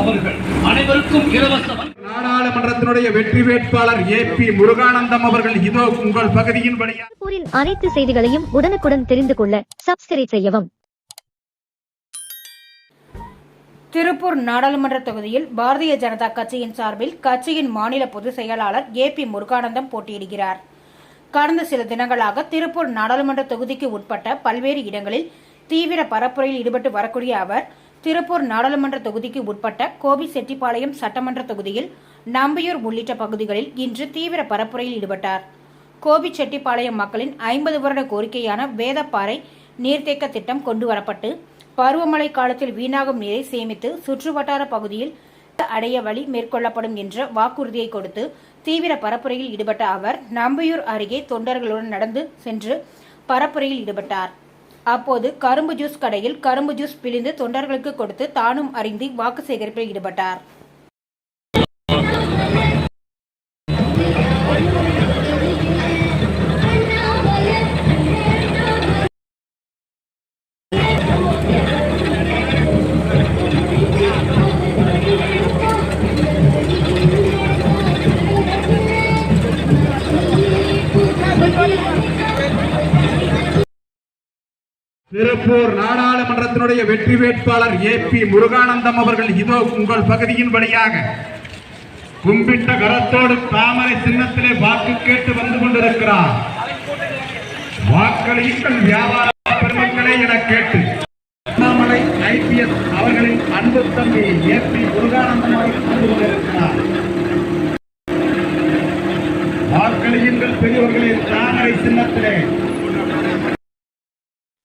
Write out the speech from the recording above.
அவர்கள் அனைவருக்கும் அனைத்து செய்திகளையும் உடனுக்குடன் தெரிந்து கொள்ள சப்ஸ்கிரைப் செய்யவும். திருப்பூர் நாடாளுமன்ற தொகுதியில் பாரதிய ஜனதா கட்சியின் சார்பில் கட்சியின் மாநில பொதுச் செயலாளர் ஏ பி முருகானந்தம் போட்டியிடுகிறார். கடந்த சில தினங்களாக திருப்பூர் நாடாளுமன்ற தொகுதிக்கு உட்பட்ட பல்வேறு இடங்களில் தீவிர பரப்புரையில் ஈடுபட்டு வரக்கூடிய அவர் திருப்பூர் நாடாளுமன்ற தொகுதிக்கு உட்பட்ட கோபி செட்டிப்பாளையம் சட்டமன்ற தொகுதியில் நம்பியூர் உள்ளிட்ட பகுதிகளில் இன்று தீவிர பரப்புரையில் ஈடுபட்டார். கோபி செட்டிப்பாளையம் மக்களின் ஐம்பது வருட கோரிக்கையான வேதப்பாறை நீர்த்தேக்க திட்டம் கொண்டு வரப்பட்டு பருவமழை காலத்தில் வீணாகும் நீரை சேமித்து சுற்றுவட்டார பகுதியில் அடைய வழி மேற்கொள்ளப்படும் என்ற வாக்குறுதியை கொடுத்து தீவிர பரப்புரையில் ஈடுபட்ட அவர் நம்பியூர் அருகே தொண்டர்களுடன் நடந்து சென்று பரப்புரையில் ஈடுபட்டார். அப்போது கரும்பு ஜூஸ் கடையில் கரும்பு ஜூஸ் பிழிந்து தொண்டர்களுக்கு கொடுத்து தானும் அறிந்து வாக்கு சேகரிப்பில் ஈடுபட்டார். திருப்பூர் நாடாளுமன்றத்தினுடைய வெற்றி வேட்பாளர் ஏ பி முருகானந்தம் அவர்கள் இதோ உங்கள் பகுதியின் வழியாக கும்பிட்ட கரத்தோடு தாமரை சின்னத்திலே வாக்கு கேட்டு வந்து கொண்டிருக்கிறார். வாக்களியுங்கள் வியாபார பெருமக்களே என கேட்டு. அண்ணாமலை ஐபிஎஸ் அவர்களின் அன்பு தம்பி ஏ பி முருகானந்தம் அவர்கள் வந்து கொண்டிருக்கிறார். வாக்களியுங்கள் பெரியவர்களின் தாமரை சின்னத்திலே.